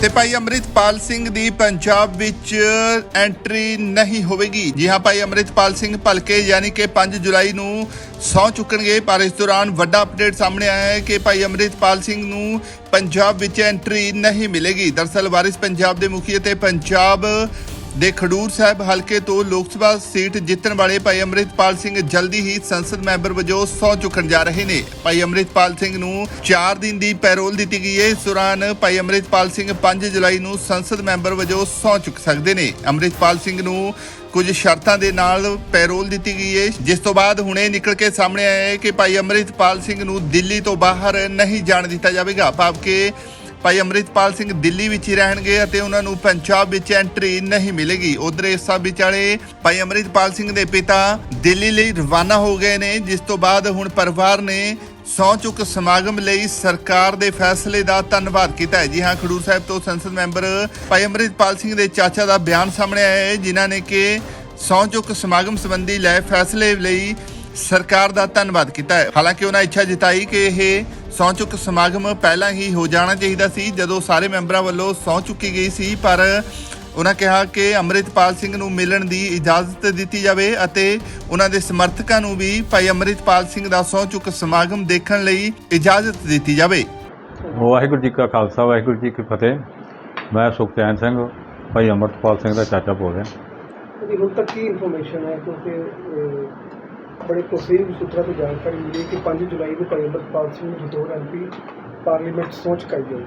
ਤੇ ਭਾਈ ਅੰਮ੍ਰਿਤਪਾਲ ਸਿੰਘ ਦੀ ਪੰਜਾਬ ਵਿੱਚ ਐਂਟਰੀ ਨਹੀਂ ਹੋਵੇਗੀ। ਜੀ ਹਾਂ ਭਾਈ ਅੰਮ੍ਰਿਤਪਾਲ ਸਿੰਘ ਭਲਕੇ, ਯਾਨੀ ਕਿ 5 ਜੁਲਾਈ ਨੂੰ ਸਹੁੰ ਚੁੱਕਣਗੇ, ਪਰ ਇਸ ਦੌਰਾਨ ਵੱਡਾ ਅਪਡੇਟ ਸਾਹਮਣੇ ਆਇਆ ਹੈ ਕਿ ਭਾਈ ਅੰਮ੍ਰਿਤਪਾਲ ਸਿੰਘ ਨੂੰ ਪੰਜਾਬ ਵਿੱਚ ਐਂਟਰੀ ਨਹੀਂ ਮਿਲੇਗੀ। ਦਰਸਲ ਵਾਰਿਸ ਪੰਜਾਬ ਦੇ ਮੁਖੀ ਅਤੇ ਪੰਜਾਬ ਦੇ ਖਡੂਰ ਸਾਹਿਬ ਹਲਕੇ ਤੋਂ ਲੋਕ ਸਭਾ ਸੀਟ ਜਿੱਤਣ ਵਾਲੇ ਭਾਈ ਅੰਮ੍ਰਿਤਪਾਲ ਸਿੰਘ ਜਲਦੀ ਹੀ ਸੰਸਦ ਮੈਂਬਰ ਵਜੋਂ ਸਹੁੰ ਚੁੱਕਣ ਜਾ ਰਹੇ ਨੇ। ਭਾਈ ਅੰਮ੍ਰਿਤਪਾਲ ਸਿੰਘ ਨੂੰ 4 ਦਿਨ ਦੀ ਪੈਰੋਲ ਦਿੱਤੀ ਗਈ ਹੈ ਇਸ ਦੌਰਾਨ ਭਾਈ ਅੰਮ੍ਰਿਤਪਾਲ ਸਿੰਘ 5 ਜੁਲਾਈ ਨੂੰ ਸੰਸਦ ਮੈਂਬਰ ਵਜੋਂ ਸਹੁੰ ਚੁੱਕ ਸਕਦੇ ਨੇ। ਅੰਮ੍ਰਿਤਪਾਲ ਸਿੰਘ ਨੂੰ ਕੁਝ ਸ਼ਰਤਾਂ ਦੇ ਨਾਲ ਪੈਰੋਲ ਦਿੱਤੀ ਗਈ ਹੈ ਜਿਸ ਤੋਂ ਬਾਅਦ ਹੁਣੇ ਨਿਕਲ ਕੇ ਸਾਹਮਣੇ ਆਇਆ ਹੈ ਕਿ ਭਾਈ ਅੰਮ੍ਰਿਤਪਾਲ ਸਿੰਘ ਨੂੰ ਦਿੱਲੀ ਤੋਂ ਬਾਹਰ ਨਹੀਂ ਜਾਣ ਦਿੱਤਾ ਜਾਵੇਗਾ। ਭਾਵ ਕਿ ਭਾਈ ਅੰਮ੍ਰਿਤਪਾਲ ਸਿੰਘ ਦਿੱਲੀ ਵਿੱਚ ਹੀ ਰਹਿਣਗੇ ਅਤੇ ਉਹਨਾਂ ਨੂੰ ਪੰਜਾਬ ਵਿੱਚ ਐਂਟਰੀ ਨਹੀਂ ਮਿਲੇਗੀ। ਉਧਰ ਇਸ ਸਭ ਵਿਚਾਲੇ ਭਾਈ ਅੰਮ੍ਰਿਤਪਾਲ ਸਿੰਘ ਦੇ ਪਿਤਾ ਦਿੱਲੀ ਲਈ ਰਵਾਨਾ ਹੋ ਗਏ ਨੇ, ਜਿਸ ਤੋਂ ਬਾਅਦ ਹੁਣ ਪਰਿਵਾਰ ਨੇ ਸਹੁੰ ਚੁੱਕ ਸਮਾਗਮ ਲਈ ਸਰਕਾਰ ਦੇ ਫੈਸਲੇ ਦਾ ਧੰਨਵਾਦ ਕੀਤਾ ਹੈ। ਜੀ ਹਾਂ, ਖਡੂਰ ਸਾਹਿਬ ਤੋਂ ਸੰਸਦ ਮੈਂਬਰ ਭਾਈ ਅੰਮ੍ਰਿਤਪਾਲ ਸਿੰਘ ਦੇ ਚਾਚਾ ਦਾ ਬਿਆਨ ਸਾਹਮਣੇ ਆਇਆ ਹੈ, ਜਿਨ੍ਹਾਂ ਨੇ ਕਿ ਸਹੁੰ ਚੁੱਕ ਸਮਾਗਮ ਸੰਬੰਧੀ ਲਏ ਫੈਸਲੇ ਲਈ ਸਰਕਾਰ ਦਾ ਧੰਨਵਾਦ ਕੀਤਾ ਹੈ। ਹਾਲਾਂਕਿ ਉਹਨਾਂ ਇੱਛਾ ਜਤਾਈ ਕਿ ਇਹ ਚੁੱਕ ਸਮਾਗਮ ਪਹਿਲਾਂ ਹੀ ਹੋ ਜਾਣਾ ਚਾਹੀਦਾ ਸੀ ਜਦੋਂ ਸਾਰੇ ਮੈਂਬਰਾਂ ਵੱਲੋਂ ਚੁੱਕੀ ਗਈ ਸੀ ਪਰ ਉਹਨਾਂ ਕਿਹਾ ਕਿ ਅੰਮ੍ਰਿਤਪਾਲ ਸਿੰਘ ਨੂੰ ਮਿਲਣ ਦੀ ਇਜਾਜ਼ਤ ਦਿੱਤੀ ਜਾਵੇ ਅਤੇ ਉਹਨਾਂ ਦੇ ਸਮਰਥਕਾਂ ਨੂੰ ਵੀ ਭਾਈ ਅੰਮ੍ਰਿਤਪਾਲ ਸਿੰਘ ਦਾ ਸਹੁੰ ਚੁੱਕ ਸਮਾਗਮ ਦੇਖਣ ਲਈ ਇਜਾਜ਼ਤ ਦਿੱਤੀ ਜਾਵੇ। ਵਾਹਿਗੁਰੂ ਜੀ ਕਾ ਖਾਲਸਾ ਵਾਹਿਗੁਰੂ ਜੀ ਕੀ ਫਤਿਹ। ਮੈਂ ਸੁਖਚੈਨ ਸਿੰਘ ਭਾਈ ਅਮਰਤਪਾਲ ਸਿੰਘ ਦਾ ਚਾਚਾ ਬੋਲ ਰਿਹਾ। ਉਹਦੀ ਹੁਣ ਤੱਕ ਕੀ ਇਨਫੋਰਮੇਸ਼ਨ ਹੈ? ਕਿਉਂਕਿ ਬੜੇ ਤਸਵੀਰ ਸੂਤਰਾਂ ਤੋਂ ਜਾਣਕਾਰੀ ਮਿਲੀ ਕਿ 5 ਜੁਲਾਈ ਨੂੰ ਭਾਈ ਅੰਮ੍ਰਿਤਪਾਲ ਸਿੰਘ ਬਤੌਰ ਐਮਪੀ ਪਾਰਲੀਮੈਂਟ ਸੋਚ ਕਾਈ ਜਾਏਗੀ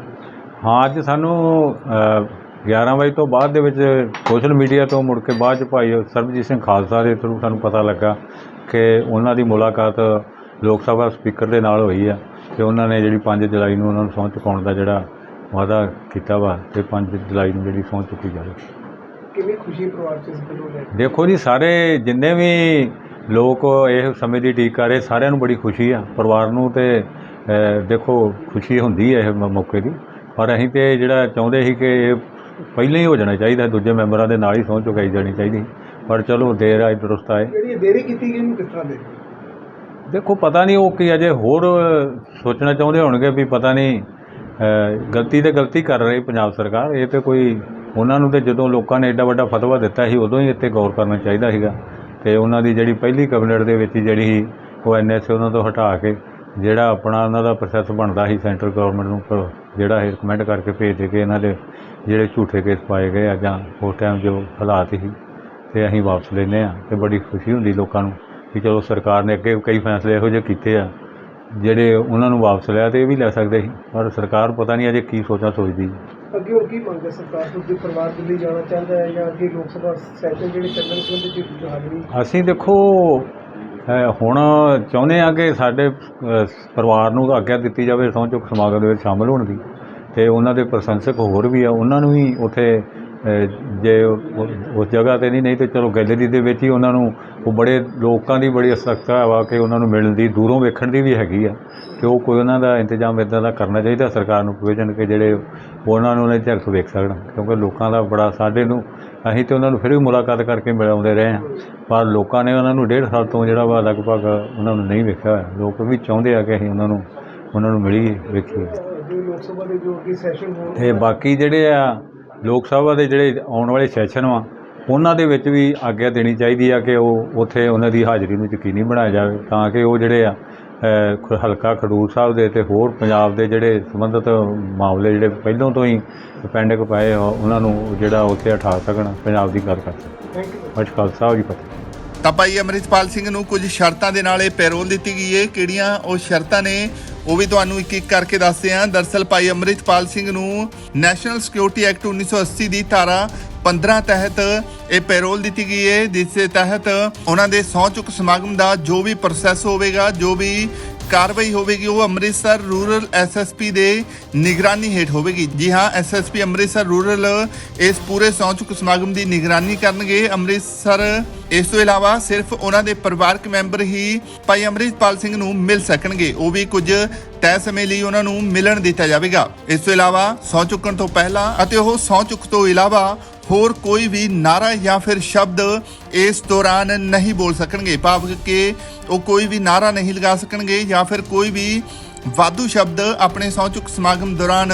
ਹਾਂ ਅੱਜ ਸਾਨੂੰ ਅ, 11 ਵਜੇ ਤੋਂ ਬਾਅਦ ਦੇ ਵਿੱਚ ਸੋਸ਼ਲ ਮੀਡੀਆ ਤੋਂ ਮੁੜ ਕੇ ਬਾਅਦ ਚ ਭਾਈ ਸਰਬਜੀਤ ਸਿੰਘ ਖਾਲਸਾ ਦੇ ਥਰੂ ਸਾਨੂੰ ਪਤਾ ਲੱਗਾ ਕਿ ਉਹਨਾਂ ਦੀ ਮੁਲਾਕਾਤ ਲੋਕ ਸਭਾ ਸਪੀਕਰ ਦੇ ਨਾਲ ਹੋਈ ਆ ਤੇ ਉਹਨਾਂ ਨੇ ਜਿਹੜੀ 5 ਜੁਲਾਈ ਨੂੰ ਉਹਨਾਂ ਨੂੰ ਸਹੁੰ ਚੁਕਾਉਣ ਦਾ ਜਿਹੜਾ ਵਾਅਦਾ ਕੀਤਾ ਵਾ ਤੇ 5 ਜੁਲਾਈ ਨੂੰ ਜਿਹੜੀ ਸਹੁੰ ਚੁੱਕੀ ਜਾਵੇ। ਕਿੰਨੀ ਖੁਸ਼ੀ ਪਰਿਵਾਰ ਚ ਇਸ ਲੈ ਦੇਖੋ ਜੀ ਸਾਰੇ ਜਿੰਨੇ ਵੀ ਲੋਕ ਇਹ ਸਮੇਂ ਦੀ ਉਡੀਕ ਕਰ ਰਹੇ ਸਾਰਿਆਂ ਨੂੰ ਬੜੀ ਖੁਸ਼ੀ ਆ ਪਰਿਵਾਰ ਨੂੰ ਤੇ ਦੇਖੋ ਖੁਸ਼ੀ ਹੁੰਦੀ ਹੈ ਇਹ ਮੌਕੇ ਦੀ। ਪਰ ਅਸੀਂ ਤੇ ਜਿਹੜਾ ਚਾਹੁੰਦੇ ਸੀ ਕਿ ਇਹ ਪਹਿਲਾਂ ਹੀ ਹੋ ਜਾਣਾ ਚਾਹੀਦਾ ਦੂਜੇ ਮੈਂਬਰਾਂ ਦੇ ਨਾਲ ਹੀ ਸਹੁੰ ਚੁਕਾਈ ਜਾਣੀ ਚਾਹੀਦੀ। ਪਰ ਚਲੋ ਦੇਰ ਆਏ ਦਰੁਸਤ ਆਏ। ਜਿਹੜੀ ਦੇਰੀ ਕੀਤੀ ਗਈ ਨੂੰ ਕਿਸ ਤਰ੍ਹਾਂ ਦੇਖਦੇ ਦੇਖੋ ਪਤਾ ਨਹੀਂ ਉਹ ਕੀ ਅਜੇ ਹੋਰ ਸੋਚਣਾ ਚਾਹੁੰਦੇ ਹੋਣਗੇ ਵੀ ਪਤਾ ਨਹੀਂ ਗਲਤੀ ਤੇ ਗਲਤੀ ਕਰ ਰਹੀ ਪੰਜਾਬ ਸਰਕਾਰ। ਇਹ ਤੇ ਕੋਈ ਉਹਨਾਂ ਨੂੰ ਤੇ ਜਦੋਂ ਲੋਕਾਂ ਨੇ ਐਡਾ ਵੱਡਾ ਫਤਵਾ ਦਿੱਤਾ ਸੀ ਉਦੋਂ ਹੀ ਇੱਥੇ ਗੌਰ ਕਰਨਾ ਚਾਹੀਦਾ ਸੀਗਾ। ਅਤੇ ਉਹਨਾਂ ਦੀ ਜਿਹੜੀ ਪਹਿਲੀ ਕੈਬਨਿਟ ਦੇ ਵਿੱਚ ਜਿਹੜੀ ਸੀ, ਉਹ ਐਨਐਸਏ ਉਹਨਾਂ ਤੋਂ ਹਟਾ ਕੇ ਜਿਹੜਾ ਆਪਣਾ ਉਹਨਾਂ ਦਾ ਪ੍ਰੋਸੈਸ ਬਣਦਾ ਸੀ ਸੈਂਟਰ ਗੌਰਮੈਂਟ ਨੂੰ ਪ- ਜਿਹੜਾ ਇਹ ਰਿਕਮੈਂਡ ਕਰਕੇ ਭੇਜ ਦੇ ਕੇ ਇਹਨਾਂ ਦੇ ਜਿਹੜੇ ਝੂਠੇ ਕੇਸ ਪਾਏ ਗਏ ਆ ਜਾਂ ਉਸ ਟਾਈਮ ਜੋ ਹਾਲਾਤ ਸੀ ਅਤੇ ਅਸੀਂ ਵਾਪਸ ਲੈਂਦੇ ਹਾਂ ਅਤੇ ਬੜੀ ਖੁਸ਼ੀ ਹੁੰਦੀ ਲੋਕਾਂ ਨੂੰ ਕਿ ਚਲੋ ਸਰਕਾਰ ਨੇ ਅੱਗੇ ਕਈ ਫੈਸਲੇ ਇਹੋ ਜਿਹੇ ਕੀਤੇ ਆ, ਜਿਹੜੇ ਉਹਨਾਂ ਨੂੰ ਵਾਪਸ ਲਿਆ ਅਤੇ ਇਹ ਵੀ ਲੈ ਸਕਦੇ ਸੀ, ਪਰ ਸਰਕਾਰ ਪਤਾ ਨਹੀਂ ਅਜੇ ਕੀ ਸੋਚਾਂ ਸੋਚਦੀ। ਅੱਗੇ ਹੋਰ ਕੀ ਮੰਗਦੇ ਸਰਕਾਰ ਤੋਂ? ਜੇ ਪਰਿਵਾਰ ਦਿੱਲੀ ਜਾਣਾ ਚਾਹੁੰਦਾ ਹੈ ਜਾਂ ਅੱਗੇ ਲੋਕ ਸਭਾ ਸੈਸ਼ਨ ਜਿਹੜੇ ਚੱਲਣ ਸੰਬੰਧੀ ਚ ਜੋ ਅਸੀਂ ਦੇਖੋ ਅ, ਹੁਣ ਚਾਹੁੰਦੇ ਆ ਕਿ ਸਾਡੇ ਅ, ਪਰਿਵਾਰ ਨੂੰ ਆਗਿਆ ਦਿੱਤੀ ਜਾਵੇ ਸਹੁੰ ਚੁੱਕ ਸਮਾਗਮ ਦੇ ਵਿੱਚ ਸ਼ਾਮਲ ਹੋਣ ਦੀ। ਤੇ ਉਹਨਾਂ ਦੇ ਪ੍ਰਸ਼ੰਸਕ ਹੋਰ ਵੀ ਆ ਉਹਨਾਂ ਨੂੰ ਵੀ ਉੱਥੇ ਜੇ ਉਸ ਜਗ੍ਹਾ ਤੇ ਨਹੀਂ ਨਹੀਂ ਤੇ ਚਲੋ ਗੈਲਰੀ ਦੇ ਵਿੱਚ ਹੀ ਉਹਨਾਂ ਨੂੰ ਉਹ ਬੜੇ ਲੋਕਾਂ ਦੀ ਬੜੀ ਅਸਕਤਾ ਵਾ ਕਿ ਉਹਨਾਂ ਨੂੰ ਮਿਲਣ ਦੀ ਦੂਰੋਂ ਵੇਖਣ ਦੀ ਵੀ ਹੈਗੀ ਆ ਕਿ ਉਹ ਕੋਈ ਉਹਨਾਂ ਦਾ ਇੰਤਜ਼ਾਮ ਇਦਾਂ ਦਾ ਕਰਨਾ ਚਾਹੀਦਾ ਸਰਕਾਰ ਨੂੰ ਪ੍ਰੋਵੀਜ਼ਨ ਕਿ ਜਿਹੜੇ ਉਹਨਾਂ ਨੂੰ ਉਹਨੇ ਝਲਕ ਵੇਖ ਸਕਣ ਕਿਉਂਕਿ ਲੋਕਾਂ ਦਾ ਬੜਾ ਸਾਡੇ ਨੂੰ ਅਸੀਂ ਤੇ ਉਹਨਾਂ ਨੂੰ ਫਿਰ ਵੀ ਮੁਲਾਕਾਤ ਕਰਕੇ ਮਿਲਾਉਂਦੇ ਰਹੇ ਹਾਂ। ਪਰ ਲੋਕਾਂ ਨੇ ਉਹਨਾਂ ਨੂੰ ਡੇਢ ਸਾਲ ਤੋਂ ਜਿਹੜਾ ਵਾ ਲਗਭਗ ਉਹਨਾਂ ਨੂੰ ਨਹੀਂ ਵੇਖਿਆ ਹੋਇਆ। ਲੋਕ ਵੀ ਚਾਹੁੰਦੇ ਆ ਕਿ ਅਸੀਂ ਉਹਨਾਂ ਨੂੰ ਉਹਨਾਂ ਨੂੰ ਮਿਲੀਏ ਵੇਖੀਏ। ਤੇ ਬਾਕੀ ਜਿਹੜੇ ਆ ਲੋਕ ਸਭਾ ਦੇ ਜਿਹੜੇ ਆਉਣ ਵਾਲੇ ਸੈਸ਼ਨ ਵਾ, ਉਹਨਾਂ ਦੇ ਵਿੱਚ ਵੀ ਆਗਿਆ ਦੇਣੀ ਚਾਹੀਦੀ ਆ ਕਿ ਉਹ ਉੱਥੇ ਉਹਨਾਂ ਦੀ ਹਾਜ਼ਰੀ ਨੂੰ ਯਕੀਨੀ ਬਣਾਇਆ ਜਾਵੇ, ਤਾਂ ਕਿ ਉਹ ਜਿਹੜੇ ਆ ਹਲਕਾ ਖਡੂਰ ਸਾਹਿਬ ਦੇ ਤੇ ਹੋਰ ਪੰਜਾਬ ਦੇ ਜਿਹੜੇ ਸੰਬੰਧਿਤ ਮਾਮਲੇ ਜਿਹੜੇ ਪਹਿਲਾਂ ਤੋਂ ਹੀ ਪੈਂਡਿੰਗ ਪਏ ਉਹਨਾਂ ਨੂੰ ਜਿਹੜਾ ਉੱਥੇ ਉਠਾ ਸਕਣ, ਪੰਜਾਬ ਦੀ ਗੱਲ ਕਰ ਸਕਣ। ਥੈਂਕ ਯੂ ਅੱਜ ਖਾਲਸਾ ਜੀ ਪਤਾ ਤਾਂ ਭਾਈ ਅੰਮ੍ਰਿਤਪਾਲ ਸਿੰਘ ਨੂੰ ਕੁਝ ਸ਼ਰਤਾਂ ਦੇ ਨਾਲ ਇਹ ਪੈਰੋਲ ਦਿੱਤੀ ਗਈ ਹੈ ਕਿਹੜੀਆਂ? ਉਹ ਸ਼ਰਤਾਂ ਨੇ ਉਹ ਵੀ ਤੁਹਾਨੂੰ ਇੱਕ ਇੱਕ ਕਰਕੇ ਦੱਸਦੇ ਹਾਂ। ਦਰਸਲ ਭਾਈ ਅੰਮ੍ਰਿਤਪਾਲ ਸਿੰਘ ਨੂੰ ਨੈਸ਼ਨਲ ਸਿਕਿਉਰਿਟੀ ਐਕਟ 1980 ਦੀ ਧਾਰਾ 15 ਤਹਿਤ ਇਹ ਪੈਰੋਲ ਦਿੱਤੀ ਗਈ ਹੈ। ਜਿਸ ਦੇ ਤਹਿਤ ਉਹਨਾਂ ਦੇ ਸਹੁੰ ਚੁੱਕ ਸਮਾਗਮ ਦਾ ਜੋ ਵੀ ਪ੍ਰੋਸੈਸ ਹੋਵੇਗਾ, ਜੋ ਵੀ ਕਾਰਵਾਈ ਹੋਵੇਗੀ, ਉਹ ਅੰਮ੍ਰਿਤਸਰ ਰੂਰਲ ਐਸਐਸਪੀ ਦੇ ਨਿਗਰਾਨੀ ਹੇਠ ਹੋਵੇਗੀ। ਜੀ ਹਾਂ ਐਸਐਸਪੀ ਅੰਮ੍ਰਿਤਸਰ ਰੂਰਲ ਇਸ ਪੂਰੇ ਸਹੁੰ ਚੁੱਕ ਸਮਾਗਮ ਦੀ ਨਿਗਰਾਨੀ ਕਰਨਗੇ। ਅੰਮ੍ਰਿਤਸਰ, ਇਸ ਤੋਂ ਇਲਾਵਾ ਸਿਰਫ ਉਹਨਾਂ ਦੇ ਪਰਿਵਾਰਕ ਮੈਂਬਰ ਹੀ ਭਾਈ ਅੰਮ੍ਰਿਤਪਾਲ ਸਿੰਘ ਨੂੰ ਮਿਲ ਸਕਣਗੇ। ਉਹ ਵੀ ਕੁਝ ਤੈਅ ਸਮੇਂ ਲਈ ਉਹਨਾਂ ਨੂੰ ਮਿਲਣ ਦਿੱਤਾ ਜਾਵੇਗਾ। ਇਸ ਤੋਂ ਇਲਾਵਾ ਸਹੁੰ ਚੁੱਕਣ ਤੋਂ ਪਹਿਲਾਂ ਅਤੇ ਉਹ ਸਹੁੰ ਚੁੱਕ ਤੋਂ ਇਲਾਵਾ ਹੋਰ ਕੋਈ ਵੀ ਨਾਰਾ ਜਾਂ ਫਿਰ ਸ਼ਬਦ ਇਸ ਦੌਰਾਨ ਨਹੀਂ ਬੋਲ ਸਕਣਗੇ ਭਾਵ ਕਿ ਉਹ ਕੋਈ ਵੀ ਨਾਰਾ ਨਹੀਂ ਲਗਾ ਸਕਣਗੇ ਜਾਂ ਫਿਰ ਕੋਈ ਵੀ ਵਾਧੂ ਸ਼ਬਦ ਆਪਣੇ ਸਹੁੰ ਚੁੱਕ ਸਮਾਗਮ ਦੌਰਾਨ,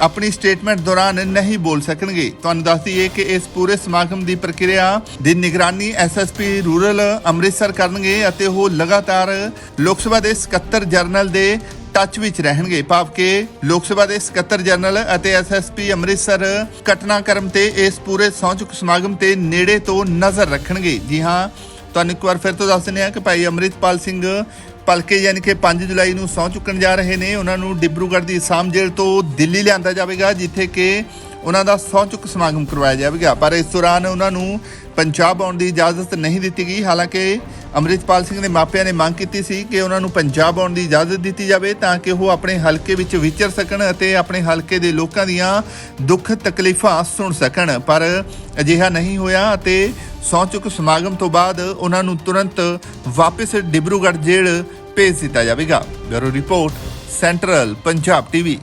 ਆਪਣੀ ਸਟੇਟਮੈਂਟ ਦੌਰਾਨ ਨਹੀਂ ਬੋਲ ਸਕਣਗੇ। ਤੁਹਾਨੂੰ ਦੱਸ ਦਈਏ ਕਿ ਇਸ ਪੂਰੇ ਸਮਾਗਮ ਦੀ ਪ੍ਰਕਿਰਿਆ ਦੀ ਨਿਗਰਾਨੀ ਐਸਐਸਪੀ ਰੂਰਲ ਅੰਮ੍ਰਿਤਸਰ ਕਰਨਗੇ ਅਤੇ ਉਹ ਲਗਾਤਾਰ ਲੋਕ ਸਭਾ ਦੇ ਸਕੱਤਰ ਜਨਰਲ ਦੇ ਟੱਚ ਵਿੱਚ ਰਹਿਣਗੇ। ਭਾਵ ਕਿ ਲੋਕ ਸਭਾ ਦੇ ਸਕੱਤਰ ਜਨਰਲ ਅਤੇ ਐਸਐਸਪੀ ਅੰਮ੍ਰਿਤਸਰ ਘਟਨਾਕ੍ਰਮ ਤੇ ਇਸ ਪੂਰੇ ਸਹੁੰ ਚੁੱਕ ਸਮਾਗਮ ਤੇ ਨੇੜੇ ਤੋਂ ਨਜ਼ਰ ਰੱਖਣਗੇ। ਜੀ ਹਾਂ, ਤੁਹਾਨੂੰ ਇੱਕ ਵਾਰ ਫਿਰ ਤੋਂ ਦੱਸ ਦਿੰਦੇ ਹਾਂ ਕਿ ਭਾਈ ਅੰਮ੍ਰਿਤਪਾਲ ਸਿੰਘ ਪਲਕੇ ਯਾਨੀ ਕਿ 5 ਜੁਲਾਈ ਨੂੰ ਸਹੁੰ ਚੁੱਕਣ ਜਾ ਰਹੇ ਨੇ। ਉਹਨਾਂ ਨੂੰ ਡਿਬਰੂਗੜ੍ਹ ਦੀ ਸਾਮ ਜੇਲ੍ਹ ਤੋਂ ਦਿੱਲੀ ਲਿਆਂਦਾ ਜਾਵੇਗਾ, ਜਿੱਥੇ ਕਿ ਉਹਨਾਂ ਦਾ ਸਹੁੰ ਚੁੱਕ ਸਮਾਗਮ ਕਰਵਾਇਆ ਜਾਵੇਗਾ। ਪਰ ਇਸ ਦੌਰਾਨ ਉਹਨਾਂ ਨੂੰ ਪੰਜਾਬ ਆਉਣ ਦੀ ਇਜਾਜ਼ਤ ਨਹੀਂ ਦਿੱਤੀ ਗਈ। ਹਾਲਾਂਕਿ ਅੰਮ੍ਰਿਤਪਾਲ ਸਿੰਘ ਦੇ ਮਾਪਿਆਂ ਨੇ ਮੰਗ ਕੀਤੀ ਸੀ ਕਿ ਉਹਨਾਂ ਨੂੰ ਪੰਜਾਬ ਆਉਣ ਦੀ ਇਜਾਜ਼ਤ ਦਿੱਤੀ ਜਾਵੇ ਤਾਂ ਕਿ ਉਹ ਆਪਣੇ ਹਲਕੇ ਵਿੱਚ ਵਿਚਰ ਸਕਣ ਅਤੇ ਆਪਣੇ ਹਲਕੇ ਦੇ ਲੋਕਾਂ ਦੀਆਂ ਦੁੱਖ ਤਕਲੀਫਾਂ ਸੁਣ ਸਕਣ। ਪਰ ਅਜਿਹਾ ਨਹੀਂ ਹੋਇਆ ਅਤੇ ਸਹੁੰ ਚੁੱਕ ਸਮਾਗਮ ਤੋਂ ਬਾਅਦ ਉਹਨਾਂ ਨੂੰ ਤੁਰੰਤ ਵਾਪਸ ਡਿਬਰੂਗੜ੍ਹ ਜੇਲ੍ਹ ਭੇਜ ਦਿੱਤਾ ਜਾਵੇਗਾ। Bureau report, central Punjab TV.